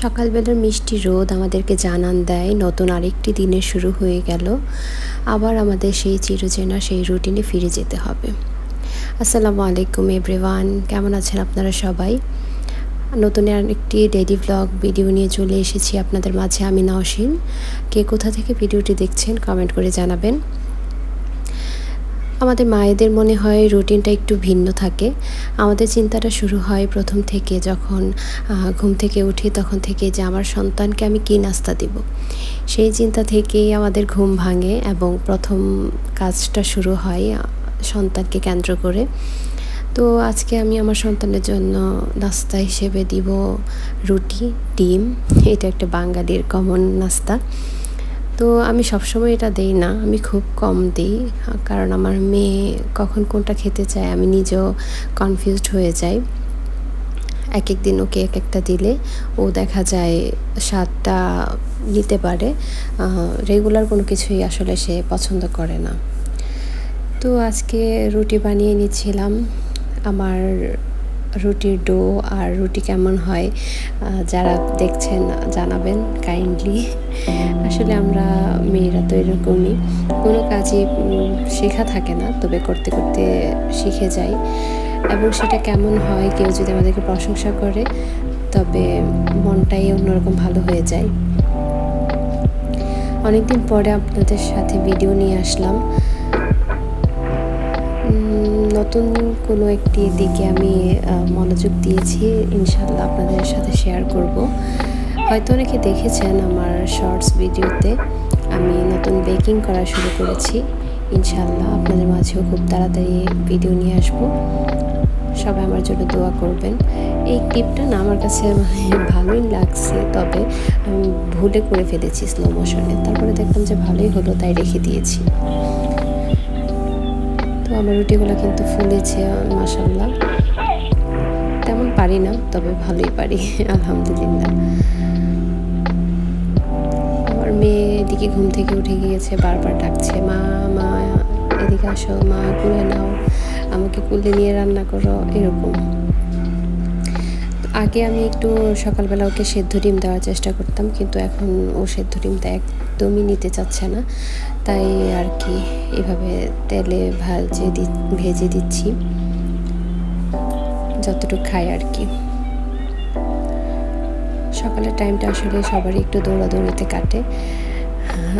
সকালবেলার মিষ্টি রোদ আমাদেরকে জানান দেয়। নতুন আরেকটি দিনের শুরু হয়ে গেল। আবার আমাদের সেই চিরচেনা, সেই রুটিনে ফিরে যেতে হবে। আসসালামু আলাইকুম এভরিওয়ান। কেমন আছেন আপনারা সবাই? নতুন একটি ডেলি ব্লগ ভিডিও নিয়ে চলে এসেছি আপনাদের মাঝে। আমি নওশিন। কে কোথা থেকে ভিডিওটি দেখছেন কমেন্ট করে জানাবেন। আমাদের মায়েদের মনে হয় রুটিনটা একটু ভিন্ন থাকে। আমাদের চিন্তাটা শুরু হয় প্রথম থেকে যখন ঘুম থেকে উঠি তখন থেকে যে আমার সন্তানকে আমি কী নাস্তা দেব? সেই চিন্তা থেকেই আমাদের ঘুম ভাঙে এবং প্রথম কাজটা শুরু হয় সন্তানকে কেন্দ্র করে। তো আজকে আমি আমার সন্তানের জন্য নাস্তা হিসেবে দিব রুটি, ডিম। এটা একটা বাঙালির কমন নাস্তা। তো আমি সবসময় এটা দেই না, আমি খুব কম দিই। কারণ আমার মেয়ে কখন কোনটা খেতে চায় আমি নিজেও কনফিউজড হয়ে যাই। এক এক দিন ওকে এক একটা দিলে ও দেখা যায় স্বাদটা নিতে পারে রেগুলার কোনো কিছুই আসলে সে পছন্দ করে না। তো আজকে রুটি বানিয়ে নিচ্ছিলাম, আমার রুটির ডো আর রুটি কেমন হয় যারা দেখছেন, জানাবেন কাইন্ডলি আসলে আমরা মেয়েরা তো এরকমই। কোনো কাজই শেখা থাকে না, তবে করতে করতে শিখে যাই। এবং সেটা কেমন হয়, কেউ যদি আমাদেরকে প্রশংসা করে, তবে মনটাই অন্যরকম ভালো হয়ে যায়। অনেকদিন পরে আপনাদের সাথে ভিডিও নিয়ে আসলাম। নতুন কোনো একটি দিকে আমি মনোযোগ দিয়েছি ইনশাল্লাহ আপনাদের সাথে শেয়ার করব। হয়তো অনেকে দেখেছেন আমার শর্টস ভিডিওতে আমি নতুন বেকিং করা শুরু করেছি। ইনশাল্লাহ আপনাদের মাঝেও খুব তাড়াতাড়ি ভিডিও নিয়ে আসব। সবাই আমার জন্য দোয়া করবেন। এই ক্লিপটা না আমার কাছে মানে ভালোই লাগছে, তবে আমি ভুলে করে ফেলেছি স্লো মোশনে তারপরে দেখলাম যে ভালোই হলো, তাই রেখে দিয়েছি। আমার রুটিগুলো কিন্তু ফুলেছে মাসাল্লাহ তেমন পারি না, তবে ভালোই পারি, আলহামদুলিল্লাহ। আমার মেয়ে এদিকে ঘুম থেকে উঠে গিয়েছে, বারবার ডাকছে, মা মা, এদিকে আসো, মা কুলে নাও, আমাকে কুলে নিয়ে রান্না করো, এরকম। আগে আমি একটু সকালবেলা ওকে সেদ্ধ ডিম দেওয়ার চেষ্টা করতাম, কিন্তু এখন ও সেদ্ধ ডিমটা একদমই নিতে চাচ্ছে না। তাই আর কি এভাবে তেলে ভাজে দি, ভেজে দিচ্ছি। যতটুকু খাই আর কি। সকালের টাইমটা আসলে সবারই একটু দৌড়াদৌড়িতে কাটে।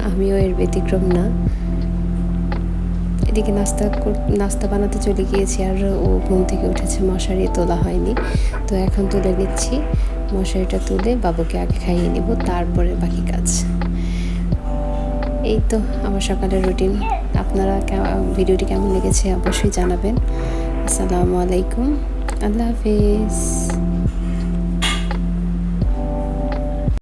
আমিও এর ব্যতিক্রম না। এদিকে নাস্তা নাস্তা বানাতে চলে গিয়েছি আর ও ঘুম থেকে উঠেছে, মশারি তোলা হয়নি। তো এখন তুলে নিচ্ছি, মশারিটা তুলে বাবুকে আগে খাইয়ে নিব, তারপরে বাকি কাজ। এই তো আমার সকালের রুটিন। আপনারা ভিডিওটি কেমন লেগেছে অবশ্যই জানাবেন। আসসালামু আলাইকুম। আল্লাহ হাফিজ।